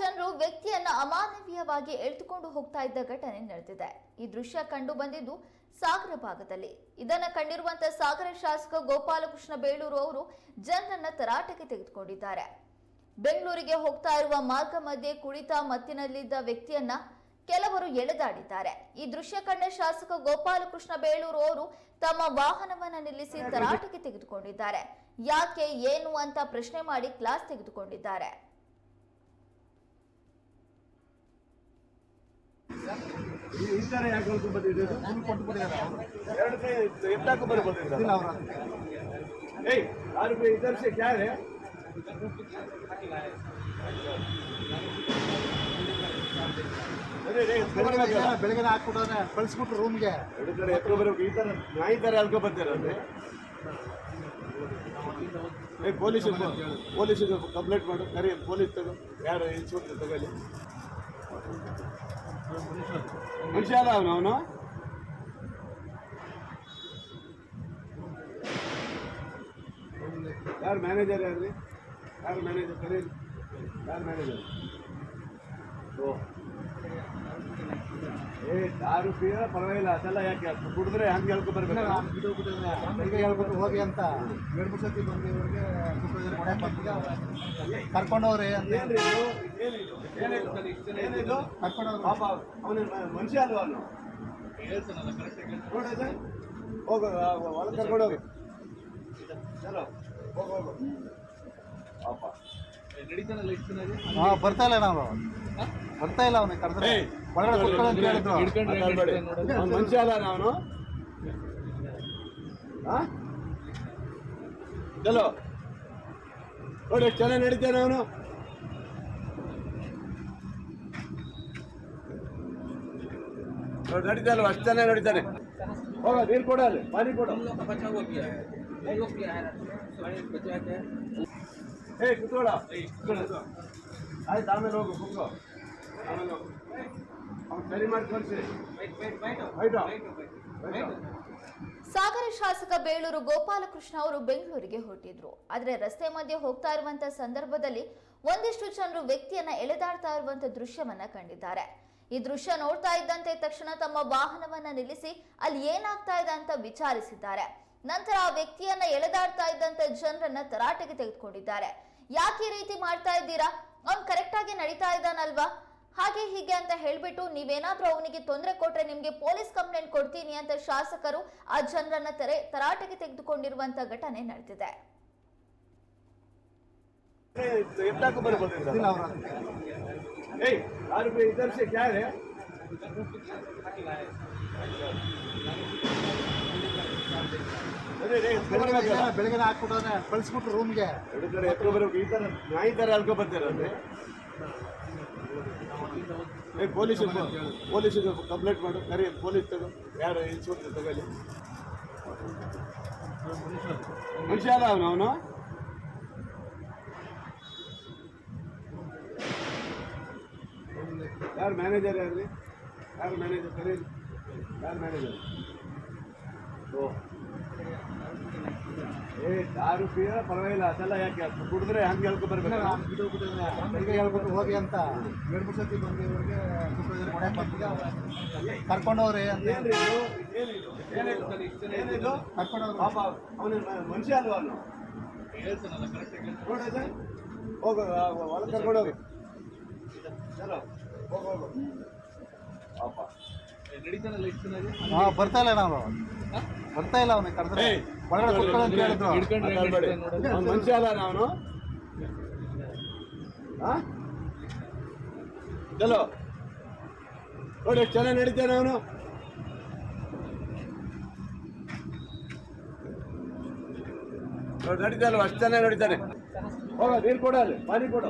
ವ್ಯಕ್ತಿಯನ್ನ ಅಮಾನವೀಯವಾಗಿ ಎಳೆದುಕೊಂಡು ಹೋಗ್ತಾ ಇದ್ದ ಘಟನೆ ನಡೆದಿದೆ. ಈ ದೃಶ್ಯ ಕಂಡು ಬಂದಿದ್ದು ಸಾಗರ ಭಾಗದಲ್ಲಿ. ಇದನ್ನ ಕಂಡಿರುವಂತಹ ಸಾಗರ ಶಾಸಕ ಗೋಪಾಲಕೃಷ್ಣ ಬೇಳೂರು ಅವರು ಜನರನ್ನ ತರಾಟೆಗೆ ತೆಗೆದುಕೊಂಡಿದ್ದಾರೆ. ಬೆಂಗಳೂರಿಗೆ ಹೋಗ್ತಾ ಇರುವ ಮಾರ್ಗ ಮಧ್ಯೆ ಕುಳಿತ ಮತ್ತಿನಲ್ಲಿದ್ದ ವ್ಯಕ್ತಿಯನ್ನ ಕೆಲವರು ಎಳೆದಾಡಿದ್ದಾರೆ. ಈ ದೃಶ್ಯ ಕಂಡ ಶಾಸಕ ಗೋಪಾಲಕೃಷ್ಣ ಬೇಳೂರು ಅವರು ತಮ್ಮ ವಾಹನವನ್ನ ನಿಲ್ಲಿಸಿ ತರಾಟೆಗೆ ತೆಗೆದುಕೊಂಡಿದ್ದಾರೆ. ಯಾಕೆ, ಏನು ಅಂತ ಪ್ರಶ್ನೆ ಮಾಡಿ ಕ್ಲಾಸ್ ತೆಗೆದುಕೊಂಡಿದ್ದಾರೆ. ಇದ್ದಾರೆ ಯಾಕೆ ಬಂದಿದ್ದಾರೆ ಕೊಟ್ಟು ಬಂದಿದ್ದಾರೆ ಎರಡು ಕೈ ಬರೋ ಬಂದಿದ್ದಾರೆ ಏಯ್ ಆರು ರೂಪಾಯಿ ಇದ್ದಾರೆ ಸೇ ಯಾರೇ ಬೆಳಗ್ಗೆ ಹಾಕ್ಬಿಟ್ಟಾನೆ ಕಳಿಸ್ಬಿಟ್ರು ರೂಮ್ಗೆ ಎರಡು ಕಡೆ ಎತ್ಕೊ ಬರಬೇಕು ಈ ಥರ ನಾಯಿ ತರ ಅಲ್ಕೊ ಬರ್ತಿರೋದು ಏ ಪೊಲೀಸಿಗೆ ಪೊಲೀಸಿಗೆ ಕಂಪ್ಲೇಂಟ್ ಮಾಡು ಕರಿ ಪೊಲೀಸ್ ತಗೋ ಯಾರು ಇನ್ಸ್ಪೆಕ್ಟರ್ ತಗೊಳ್ಳಿ ಅಲ್ಲ ಅವನು ಅವನು ಯಾರು ಮ್ಯಾನೇಜರ್ ಯಾರು ಯಾರು ಮ್ಯಾನೇಜರ್ ಕರಿ ಯಾರು ಮ್ಯಾನೇಜರ್ ಓ ಏ ದಾರು ರೂಪಾಯಿ ಪರವಾಗಿಲ್ಲ ಅದೆಲ್ಲ ಯಾಕೆ ಕುಡಿದ್ರೆ ಹಂಗೆ ಹೇಳ್ಕೊ ಬರ್ಬೇಕು. ಹೇಳ್ಬಿಟ್ಟು ಹೋಗಿ ಅಂತ. ಎರಡು ಮೂರು ಸತಿ ಕರ್ಕೊಂಡವ್ರೆ ಅಂತ. ಮನುಷ್ಯ ಅಲ್ವಾ ನೋಡಿದ್ರೆ ಹೋಗು ಕರ್ಕೊಂಡು ಹೋಗಿ ಚಲೋ ಹೋಗು ಹೋಗು ಪಾಪ ಹಾ ಬರ್ತಾ ಇಲ್ಲ ನಾವು. ಬರ್ತಾ ಇಲ್ಲ ಅವನಿಗೆ ಕರೆದ್ರೆ! ಒಳಗಡೆ ಕೂತ್ಕೊಳ್ಳಿ ಅಂತ ಹೇಳಿದ್ರು. ಮನುಷ್ಯ ಅಲ್ಲ ಅವನು ಚಲೋ. ನೋಡಿ ಎಷ್ಟು ಚೆನ್ನಾಗಿ ನಡೀತಾನೆ ಅವನು ನೋಡಿ ನಡೀತಾ ಅಲ್ವ ಅಷ್ಟು ಚೆನ್ನಾಗಿ ನಡೀತಾನೆ ಹೋಗ ನೀರು ಕೊಡ ಅಲ್ಲಿ ಪಾನಿ ಕೊಡ ಏ ಕುತ್ಕೊಳ್ಳ ಆಯ್ತು ಆಮೇಲೆ ಹೋಗು ಕುತ್ಕೋ ಆಮೇಲೆ ಹೋಗು ಅವ್ನು ಸರಿ ಮಾಡಿ ಕಳಿಸಿ ಸಾಗರ ಶಾಸಕ ಬೇಳೂರು ಗೋಪಾಲಕೃಷ್ಣ ಅವರು ಬೆಂಗಳೂರಿಗೆ ಹೊರಟಿದ್ರು. ಆದರೆ ರಸ್ತೆ ಮಧ್ಯೆ ಹೋಗ್ತಾ ಇರುವಂತ ಸಂದರ್ಭದಲ್ಲಿ ಒಂದಿಷ್ಟು ಜನರು ವ್ಯಕ್ತಿಯನ್ನ ಎಳೆದಾಡ್ತಾ ಇರುವಂತ ದೃಶ್ಯವನ್ನ ಕಂಡಿದ್ದಾರೆ. ಈ ದೃಶ್ಯ ನೋಡ್ತಾ ಇದ್ದಂತೆ ತಕ್ಷಣ ತಮ್ಮ ವಾಹನವನ್ನ ನಿಲ್ಲಿಸಿ ಅಲ್ಲಿ ಏನಾಗ್ತಾ ಇದೆ ಅಂತ ವಿಚಾರಿಸಿದ್ದಾರೆ. ನಂತರ ಆ ವ್ಯಕ್ತಿಯನ್ನ ಎಳೆದಾಡ್ತಾ ಇದ್ದಂತ ಜನರನ್ನ ತರಾಟೆಗೆ ತೆಗೆದುಕೊಂಡಿದ್ದಾರೆ. ಯಾಕೆ ರೀತಿ ಮಾಡ್ತಾ ಇದ್ದೀರಾ? ಅವ್ನು ಕರೆಕ್ಟ್ ಆಗಿ ನಡೀತಾ ಇದ್ದಾನಲ್ವಾ? ಹಾಗೆ ಹೀಗೆ ಅಂತ ಹೇಳ್ಬಿಟ್ಟು ನೀವೇನಾದ್ರೂ ಅವನಿಗೆ ತೊಂದರೆ ಕೊಟ್ರೆ ನಿಮ್ಗೆ ಪೊಲೀಸ್ ಕಂಪ್ಲೇಂಟ್ ಕೊಡ್ತೀನಿ ಅಂತ ಶಾಸಕರು ಆ ಜನರನ್ನ ತೆರೆ ತರಾಟೆಗೆ ತೆಗೆದುಕೊಂಡಿರುವಂತ ಘಟನೆ ನಡೆದಿದೆ. ಬೆಳಗ್ಗೆ ರೂಮ್ಗೆ ಈ ತರ ನಾಯಿ ತರ ಅಲ್ಕೋ ಬರ್ತಿರೋದು ಏ ಪೊಲೀಸ್ ಪೊಲೀಸಿಗೆ ಕಂಪ್ಲೇಂಟ್ ಮಾಡು. ಕರಿ ಪೊಲೀಸ್ ತಗೋ. ಯಾರು ಇನ್ಸ್ಪೆಕ್ಟರ್ ತಗೊಳ್ಳಿ. ಮನುಷ್ಯ ಅಲ್ಲ ಅವನು ಅವನು? ಯಾರು ಮ್ಯಾನೇಜರ್ ಯಾರು ಯಾರು ಮ್ಯಾನೇಜರ್ ಕರಿ. ಯಾರು ಮ್ಯಾನೇಜರ್ ಓ. ಏ ದಾರು ಪೀರ ಪರವಾಗಿಲ್ಲ. ಅದೆಲ್ಲ ಯಾಕೆ ಕುಡಿದ್ರೆ ಹಂಗೆ ಹೇಳ್ಕೊ ಬರ್ಬೇಕು? ಹೇಳ್ಬಿಟ್ಟು ಹೋಗಿ ಅಂತ ಎರಡು ಮೂರು ಸತಿ ಬಂದು ಇವ್ರಿಗೆ ಸೂಪರ್ವೈಸರ್ ಕೊಡಕ್ಕೆ ಬಂದಿದ್ದೆ ಕರ್ಕೊಂಡವ್ರೆ ಅಂತ? ಏನಿದು? ಕರ್ಕೊಂಡವ್ರು. ಪಾಪ ಅವನ ಮನುಷ್ಯ ಅಲ್ವಾ ಅವನು? ನೋಡಿದ್ರೆ ಹೋಗು ಆ, ಒಳಗೆ ಕರ್ಕೊಂಡು ಹೋಗಿ ಚಲೋ. ಹೋಗು ಹೋಗು. ಪಾಪ. ಹಾ ಬರ್ತಾ ಇಲ್ಲ ನಾವು. ಬರ್ತಾ ಇಲ್ಲ ಅವನಿಗೆ ಕರೆದ್ರೆ! ಒಳಗಡೆ ಕುತ್ಕೊಳ್ಳಿ ಅಂತ ಹೇಳಿದ್ರು. ಮನುಷ್ಯ ಅಲ್ಲ ನಾನು ಚಲೋ ನೋಡಿ ಎಷ್ಟು ಚೆನ್ನಾಗಿ ನಡೀತಾನೆ ಅವನು. ನೋಡಿ ನಡೀತಾ ಅಲ್ವಾ ಅಷ್ಟು ಚೆನ್ನಾಗಿ ನಡೀತಾನೆ. ಹೋಗ ನೀರು ಕೊಡ ಅಲ್ಲಿ. ಪಾನಿ ಕೊಡು.